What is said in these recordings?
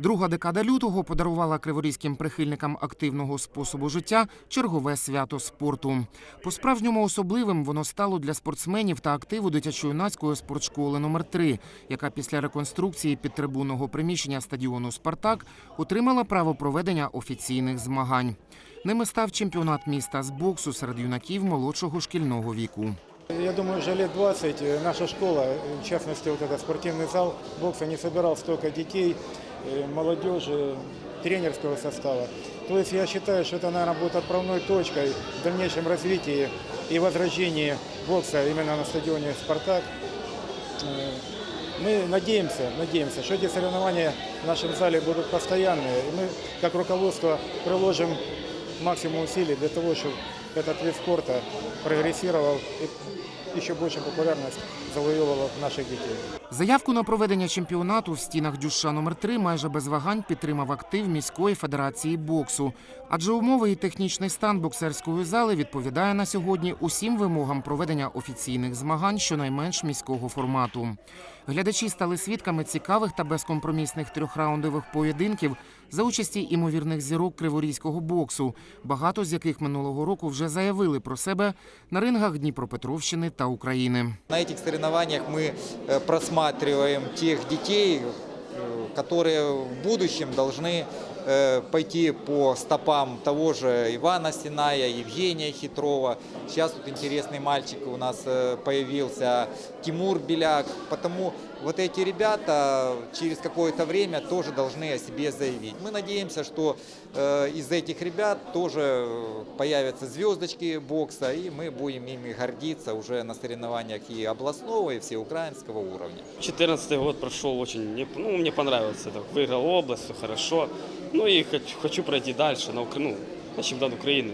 Друга декада лютого подарувала криворізьким прихильникам активного способу життя чергове свято спорту. По-справжньому особливим воно стало для спортсменів та активу дитячо-юнацької спортшколи номер 3 яка після реконструкції підтрибунного приміщення стадіону Спартак отримала право проведення офіційних змагань. Ними став чемпіонат міста з боксу серед юнаків молодшого шкільного віку. Я думаю, уже лет 20 э, наша школа, э, в частности, вот этот спортивный зал бокса не собирал столько детей, э, молодежи, тренерского состава. То есть я считаю, что это, наверное, будет отправной точкой в дальнейшем развитии и возрождении бокса именно на стадионе «Спартак». Мы надеемся, надеемся, что эти соревнования в нашем зале будут постоянные. И мы, как руководство, приложим максимум усилий для того, чтобы этот вид спорта прогрессировал и еще больше популярность завоевывал наших детей. Заявку на проведення чемпіонату в стінах Дюша номер 3 майже без вагань підтримав актив міської федерації боксу. Адже умови і технічний стан боксерської зали відповідає на сьогодні усім вимогам проведення офіційних змагань щонайменш міського формату. Глядачі стали свідками цікавих та безкомпромісних трьохраундових поєдинків за участі імовірних зірок криворізького боксу, багато з яких минулого року вже заявили про себе на рингах Дніпропетровщини та України. На этих соревнованиях мы э, просматриваем тех детей, э, которые в будущем должны э, пойти по стопам того же Ивана Синая, Евгения Хитрова. Сейчас тут интересный мальчик у нас э, появился, Тимур Беляк. Потому вот эти ребята через какое-то время тоже должны о себе заявить. Мы надеемся, что э, из этих ребят тоже э, появятся звездочки бокса, и мы будем ими гордиться уже на соревнованиях и областного, и всеукраинского уровня. 2014 год прошел очень, ну, мне понравился. Выиграл область, все хорошо. Ну и хочу, пройти дальше, на, ну, на чемпионат Украины,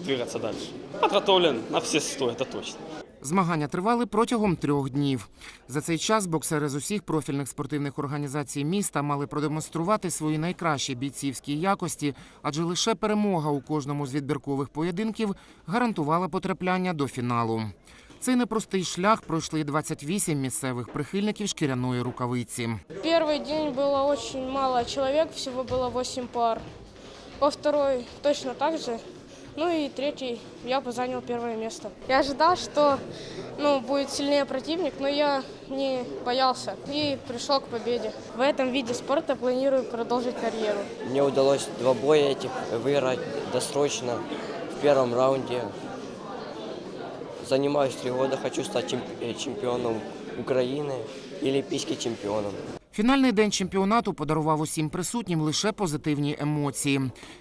и двигаться дальше. Подготовлен на все сто, это точно. Змагання тривали протягом трьох днів. За цей час боксери з усіх профільних спортивних організацій міста мали продемонструвати свої найкращі бійцівські якості, адже лише перемога у кожному з відбіркових поєдинків гарантувала потрапляння до фіналу. Цей непростий шлях пройшли 28 місцевих прихильників шкіряної рукавиці. Первый день было очень мало человек, всего было 8 пар. Во второй точно так же. Ну и третий я бы занял первое место. Я ожидал, что ну, будет сильнее противник, но я не боялся и пришел к победе. В этом виде спорта планирую продолжить карьеру. Мне удалось два боя этих выиграть досрочно в первом раунде. Занимаюсь три года, хочу стать э, чемпионом Украины и олимпийским чемпионом. Фінальний день чемпіонату подарував усім присутнім лише позитивні емоції.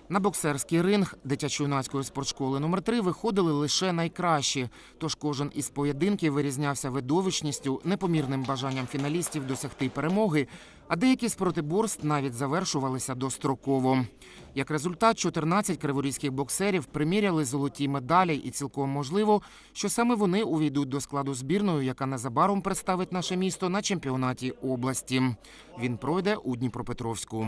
На боксерський ринг дитячо-юнацької спортшколи номер 3 виходили лише найкращі. Тож кожен із поєдинків вирізнявся видовищністю, непомірним бажанням фіналістів досягти перемоги, а деякі з протиборств навіть завершувалися достроково. Як результат, 14 криворізьких боксерів приміряли золоті медалі, і цілком можливо, що саме вони увійдуть до складу збірної, яка незабаром представить наше місто на чемпіонаті області. Він пройде у Дніпропетровську.